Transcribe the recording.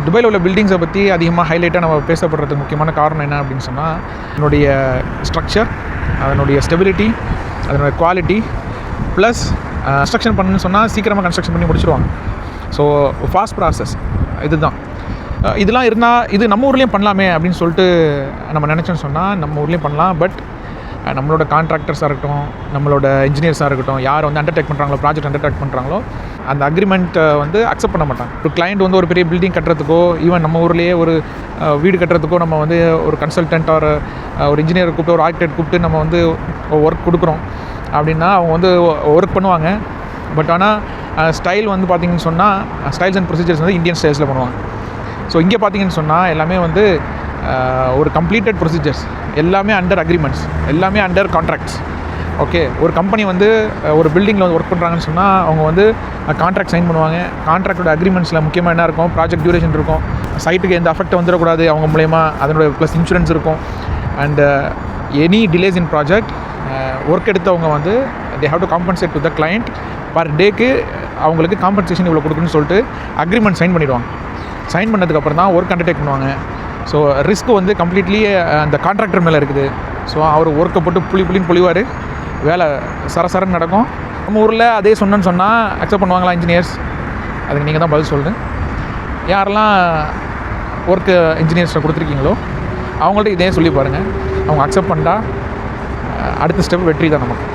துபாயில் உள்ள பில்டிங்ஸை பற்றி அதிகமாக ஹைலைட்டாக நம்ம பேசப்படுறதுக்கு முக்கியமான காரணம் என்ன அப்படின்னு சொன்னால் அதனுடைய ஸ்ட்ரக்சர் அதனுடைய ஸ்டெபிலிட்டி அதனுடைய குவாலிட்டி ப்ளஸ் கன்ஸ்ட்ரக்ஷன் பண்ணுன்னு சொன்னால் சீக்கிரமாக கன்ஸ்ட்ரக்ஷன் பண்ணி முடிச்சிருவாங்க. ஸோ ஃபாஸ்ட் ப்ராசஸ் இதுதான். இதெல்லாம் இருந்தால் இது நம்ம ஊர்லேயும் பண்ணலாமே அப்படின்னு சொல்லிட்டு நம்ம நினச்சோன்னு சொன்னால் நம்ம ஊர்லேயும் பண்ணலாம். பட் நம்மளோட கான்ட்ராக்டர்ஸாக இருக்கட்டும் நம்மளோட இன்ஜினியர்ஸாக இருக்கட்டும் யார் வந்து அண்டர்டேக் பண்ணுறாங்களோ ப்ராஜெக்ட் அண்டர்டேக் பண்ணுறாங்களோ அந்த அக்ரிமெண்ட்டை வந்து அக்செப்ட் பண்ண மாட்டாங்க. ஒரு கிளைண்ட் வந்து ஒரு பெரிய பில்டிங் கட்டுறதுக்கோ ஈவன் நம்ம ஊர்லேயே ஒரு வீடு கட்டுறதுக்கோ நம்ம வந்து ஒரு கன்சல்டன்ட் ஒரு ஒரு இன்ஜினியர் கூப்பிட்டு ஒரு ஆர்கிடெக்ட் கூப்பிட்டு நம்ம வந்து ஒர்க் கொடுக்குறோம். அப்படின்னா அவங்க வந்து ஒர்க் பண்ணுவாங்க. பட் ஆனால் ஸ்டைல் வந்து பார்த்தீங்கன்னு சொன்னால் ஸ்டைல்ஸ் அண்ட் ப்ரொசீஜர்ஸ் வந்து இந்தியன் ஸ்டைல்ஸில் பண்ணுவாங்க. ஸோ இங்கே பார்த்தீங்கன்னு சொன்னால் எல்லாமே வந்து ஒரு கம்ப்ளீட்டட் ப்ரொசீஜர்ஸ் எல்லாமே அண்டர் அக்ரிமெண்ட்ஸ் எல்லாமே அண்டர் கான்ட்ராக்ட்ஸ் ஓகே ஒரு கம்பெனி வந்து ஒரு பில்டிங்கில் வந்து ஒர்க் பண்ணுறாங்கன்னு சொன்னால் அவங்க வந்து கான்ட்ராக்ட் சைன் பண்ணுவாங்க. கான்ட்ராக்டோட அக்ரிமெண்ட்ஸில் முக்கியமாக என்ன இருக்கும்? ப்ராஜெக்ட் டியூரேஷன் இருக்கும். சைட்டுக்கு எந்த அஃபெக்ட் வந்துடக்கூடாது அவங்க மூலயமா அதனோட ப்ளஸ் இன்சூரன்ஸ் இருக்கும். And any delays in project work எடுத்தவங்க வந்து they have to compensate to the client per டேக்கு அவங்களுக்கு காம்பன்சேஷன் இவ்வளோ கொடுக்குன்னு சொல்லிட்டு அக்ரிமெண்ட் சைன் பண்ணிடுவாங்க. சைன் பண்ணதுக்கப்புறம் தான் ஒர்க் அண்டர்டேக் பண்ணுவாங்க. ஸோ ரிஸ்க் வந்து கம்ப்ளீட்லி அந்த கான்ட்ராக்டர் மேலே இருக்குது. ஸோ அவர் ஒர்க்கை போட்டு புளி புளின்னு பொழிவார் வேலை சரசரன்னு நடக்கும். நம்ம ஊரில் அதே சொன்னேன்னு சொன்னால் அக்செப்ட் பண்ணுவாங்களா இன்ஜினியர்ஸ் அதுக்கு நீங்கள் தான் பதில் சொல்லுங்கள் யாரெல்லாம் ஒர்க்கு இன்ஜினியர்ஸை கொடுத்துருக்கீங்களோ அவங்கள்ட்ட இதே சொல்லி பாருங்கள் அவங்க அக்செப்ட் பண்ணிட்டா அடுத்த ஸ்டெப் வெற்றி தான் நமக்கு.